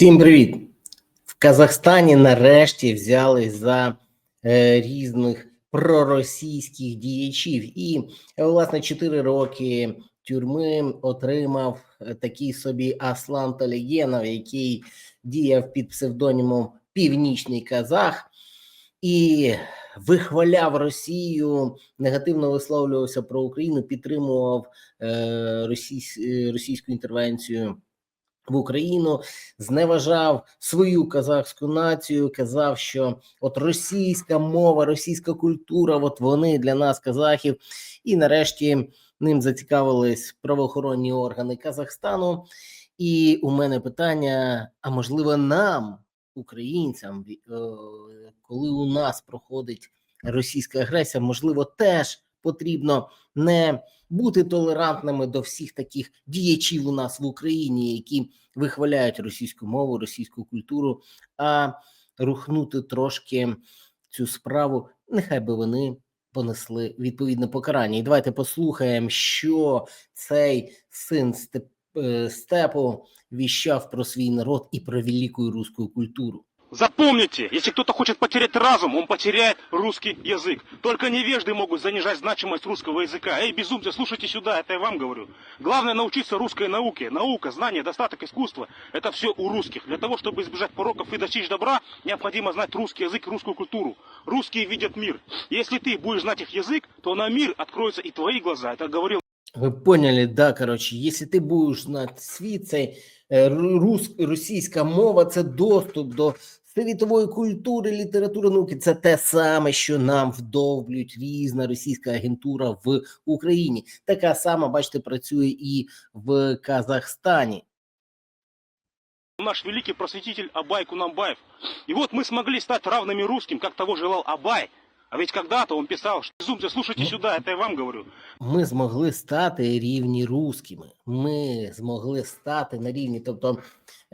Всім привіт! В Казахстані нарешті взялись за е, різних проросійських діячів, і е, власне 4 роки тюрми отримав е, такий собі Аслан Талігєнов, який діяв під псевдонімом Північний Казах і вихваляв Росію, негативно висловлювався про Україну, підтримував е, російсь, е, російську інтервенцію в Україну, зневажав свою казахську націю, казав, що от російська мова, російська культура, от вони для нас, казахів, і нарешті ним зацікавились правоохоронні органи Казахстану. І у мене питання: а можливо, нам, українцям, е, коли у нас проходить російська агресія, можливо, теж потрібно не бути толерантними до всіх таких діячів у нас в Україні, які вихваляють російську мову, російську культуру, а рухнути трошки цю справу, нехай би вони понесли відповідне покарання. І давайте послухаємо, що цей син е, степу віщав про свій народ і про велику руську культуру. Запомните, если кто-то хочет потерять разум, он потеряет русский язык. Только невежды могут занижать значимость русского языка. Эй, безумцы, слушайте сюда, это я вам говорю. Главное научиться русской науке. Наука, знание, достаток, искусство – это все у русских. Для того, чтобы избежать пороков и достичь добра, необходимо знать русский язык, русскую культуру. Русские видят мир. Если ты будешь знать их язык, то на мир откроются и твои глаза. Это говорил Ви поняли, да, коротше, якщо ти будеш знати світ, цей ру- рус, російська мова це доступ до світової культури, літератури, науки. Це те саме, що нам вдовблюють різна російська агентура в Україні. Така сама, бачите, працює і в Казахстані. наш великий просветитель Абай Кунамбаев. И вот мы смогли стать равными русским, как того желал Абай. А ведь когда-то он писал, что безумцы, слушайте Ну. сюда, это я вам говорю. Ми змогли стати рівні русскими. Ми змогли стати на рівні. Тобто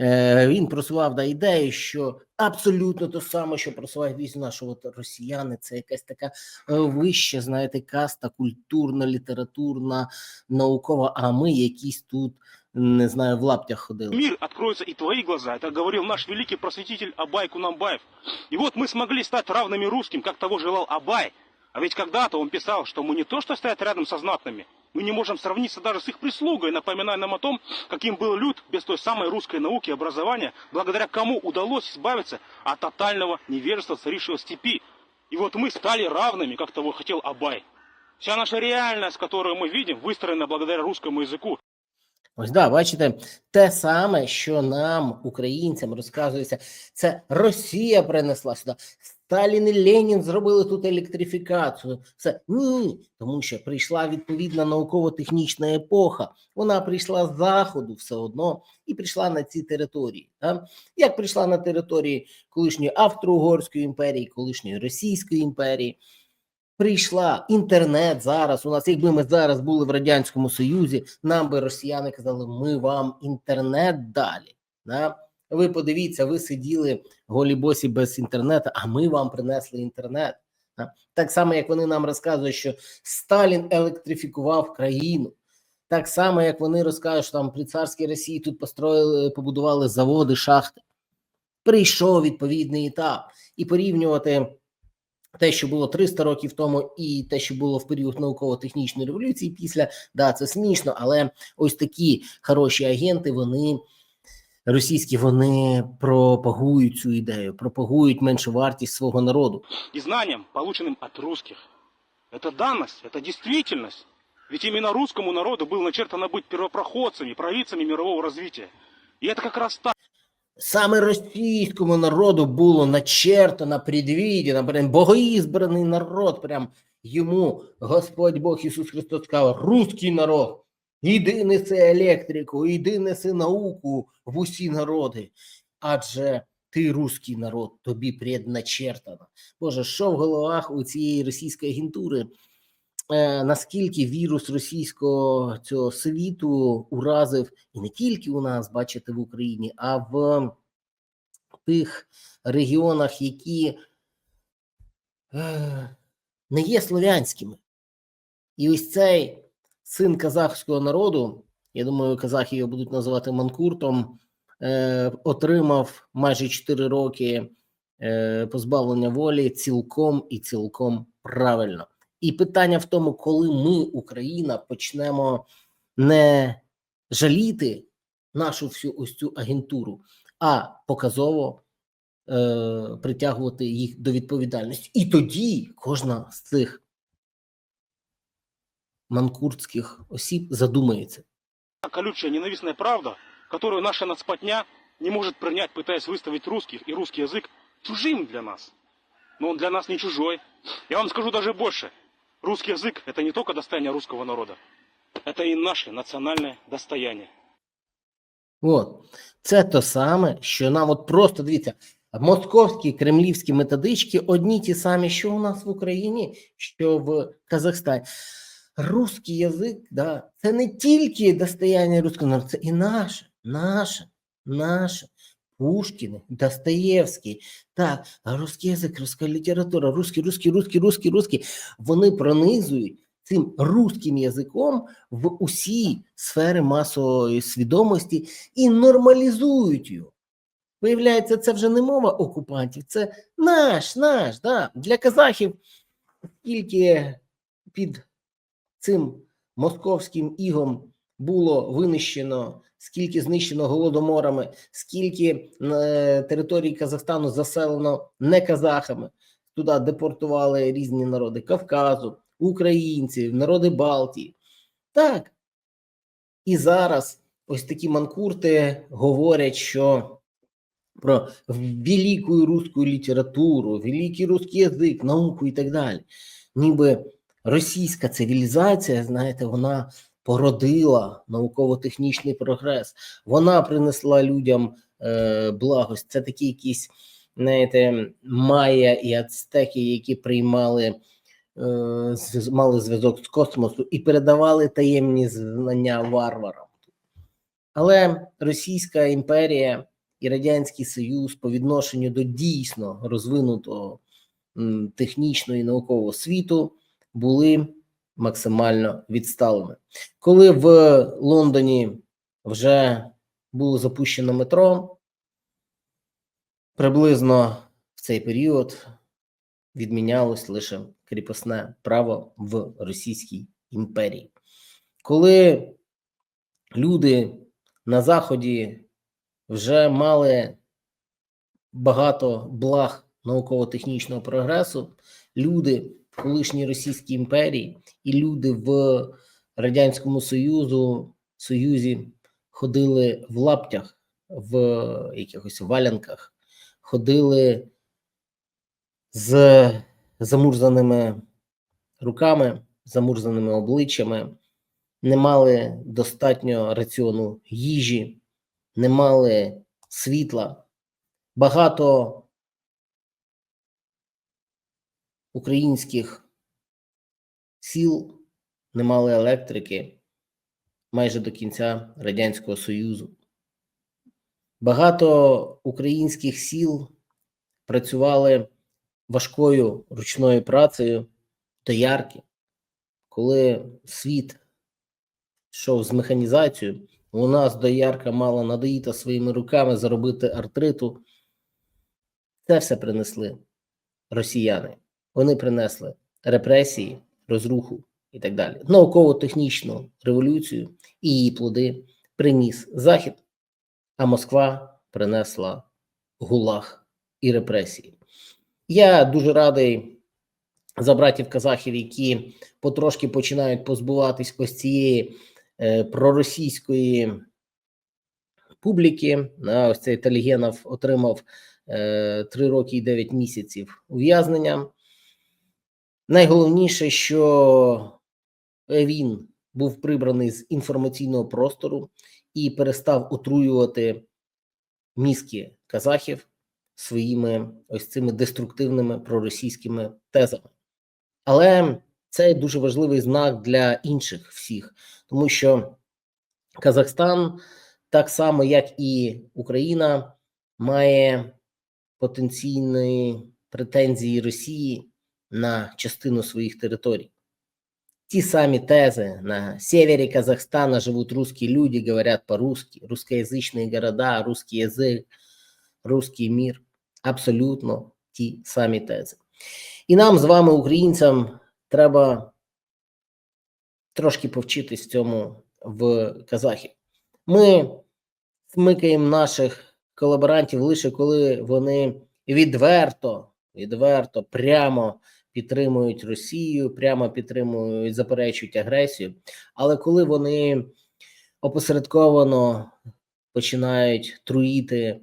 е, він просував да, ідею, що абсолютно те саме, що просувають візьме, що от росіяни це якась така е, вища, знаєте, каста, культурна, літературна, наукова. А ми якісь тут не знаю, в лаптях ходили. Мир откроется и твои глаза. Это говорил наш великий просветитель Абай Кунамбаев. И вот мы смогли стать равными русским, как того желал Абай. А ведь когда-то он писал, что мы не то что стоять рядом со знатными, мы не можем сравниться даже с их прислугой, напоминая нам о том, каким был люд без той самой русской науки и образования, благодаря кому удалось избавиться от тотального невежества, царившего степи. И вот мы стали равными, как того хотел Абай. Вся наша реальность, которую мы видим, выстроена благодаря русскому языку. Ось да, бачите, те саме, що нам, українцям, розказується, це Росія принесла сюди. Сталін і Ленін зробили тут електрифікацію. Все ні, тому що прийшла відповідна науково-технічна епоха. Вона прийшла з заходу все одно і прийшла на ці території. Да? Як прийшла на території колишньої Австро-Угорської імперії, колишньої Російської імперії. Прийшла інтернет зараз. У нас, якби ми зараз були в радянському союзі, нам би росіяни казали, ми вам інтернет далі. Да? Ви подивіться, ви сиділи голі босі без інтернету, а ми вам принесли інтернет. Да? Так само, як вони нам розказують, що Сталін електрифікував країну. Так само, як вони розкажуть, що там при царській Росії тут построїли, побудували заводи, шахти. Прийшов відповідний етап, і порівнювати те, що було 300 років тому, і те, що було в період науково-технічної революції після, да, це смішно, але ось такі хороші агенти, вони російські, вони пропагують цю ідею, пропагують меншу вартість свого народу. и знаниям, полученным от русских. Это данность, это действительность. Ведь именно русскому народу было начертано быть первопроходцами, провидцами мирового развития. И это как раз так. Саме російському народу було начертано, предвідено, прям богоізбраний народ, прям йому Господь Бог Ісус Христос сказав, русський народ, іди неси електрику, іди неси науку в усі народи, адже ти русський народ, тобі предначертано. Боже, що в головах у цієї російської агентури? Е, наскільки вірус російського цього світу уразив і не тільки у нас, бачите, в Україні, а в тих регіонах, які е, не є слов'янськими. І ось цей син казахського народу, я думаю, казахи його будуть називати манкуртом, е, отримав майже 4 роки позбавлення волі цілком і цілком правильно. І питання в тому, коли ми, Україна, почнемо не жаліти нашу всю ось цю агентуру, а показово е, притягувати їх до відповідальності. І тоді кожна з цих манкуртських осіб задумається. колючая ненавистная правда, которую наша нацпотня не может принять, пытаясь выставить русских и русский язык чужим для нас. Но он для нас не чужой. Я вам скажу даже больше. Русский язык – это не только достояние русского народа. Это и наше национальное достояние. От це то саме, що нам от просто дивіться, московські кремлівські методички одні ті самі, що у нас в Україні, що в Казахстані. Русський язик, да, це не тільки достояння руського народу, це і наше, наше, наше. Пушкін, Достоєвський, так, русський язик, русська література, русський, русський, русський, русський, русський. Вони пронизують цим русським язиком в усі сфери масової свідомості і нормалізують його. Виявляється, це вже не мова окупантів, це наш, наш, да. Для казахів тільки під цим московським ігом було винищено, скільки знищено голодоморами, скільки е, території Казахстану заселено не казахами. Туди депортували різні народи Кавказу, українців, народи Балтії. Так. І зараз ось такі манкурти говорять, що про велику русську літературу, великий русський язик, науку і так далі. Ніби російська цивілізація, знаєте, вона породила науково-технічний прогрес. Вона принесла людям е, благость. Це такі якісь, знаєте, майя і ацтеки, які приймали, е, мали зв'язок з космосу і передавали таємні знання варварам. Але Російська імперія і Радянський Союз по відношенню до дійсно розвинутого технічного і наукового світу були максимально відсталими. Коли в Лондоні вже було запущено метро, приблизно в цей період відмінялось лише кріпосне право в Російській імперії. Коли люди на Заході вже мали багато благ науково-технічного прогресу, люди колишній Російській імперії і люди в Радянському Союзу, Союзі ходили в лаптях, в якихось валянках, ходили з замурзаними руками, замурзаними обличчями, не мали достатньо раціону їжі, не мали світла. Багато українських сіл не мали електрики майже до кінця Радянського Союзу. Багато українських сіл працювали важкою ручною працею доярки. Коли світ йшов з механізацією, у нас доярка мала надоїти своїми руками заробити артриту. Це все принесли росіяни. Вони принесли репресії, розруху і так далі. Науково-технічну революцію і її плоди приніс Захід, а Москва принесла гулаг і репресії. Я дуже радий за братів казахів, які потрошки починають позбуватись ось цієї е, проросійської публіки. Ось цей Талігенов отримав е, 3 роки і 9 місяців ув'язнення. Найголовніше, що він був прибраний з інформаційного простору і перестав отруювати мізки казахів своїми ось цими деструктивними проросійськими тезами. Але це дуже важливий знак для інших всіх, тому що Казахстан, так само як і Україна, має потенційні претензії Росії на частину своїх територій. ті самі тези. На севере Казахстана живут русские люди, говорят по-русски, русскоязычные города, русский язык, русский мир. Абсолютно ті самі тези. І нам з вами, українцям, треба трошки повчитись цьому в казахів. Ми смикаємо наших колаборантів лише коли вони відверто, відверто, прямо підтримують Росію, прямо підтримують, заперечують агресію. Але коли вони опосередковано починають труїти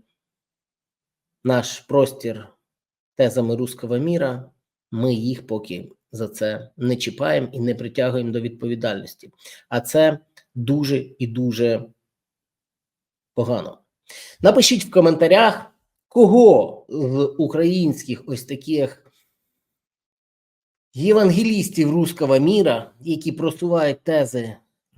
наш простір тезами руського міра, ми їх поки за це не чіпаємо і не притягуємо до відповідальності. А це дуже і дуже погано. Напишіть в коментарях, кого з українських ось таких євангелістів руського міра, які просувають тези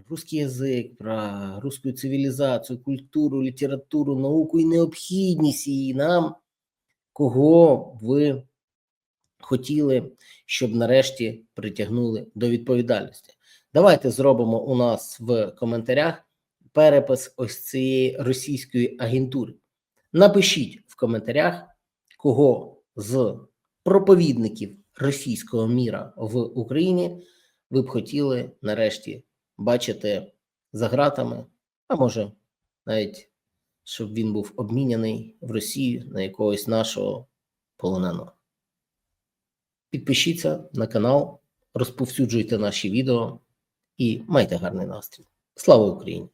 русский язик, про русську цивілізацію, культуру, літературу, науку і необхідність її нам, кого ви хотіли, щоб нарешті притягнули до відповідальності. Давайте зробимо у нас в коментарях перепис ось цієї російської агентури. Напишіть в коментарях, кого з проповідників російського міра в Україні ви б хотіли нарешті бачити за ґратами, а може навіть щоб він був обміняний в Росію на якогось нашого полоненого. Підпишіться на канал, розповсюджуйте наші відео і майте гарний настрій. Слава Україні!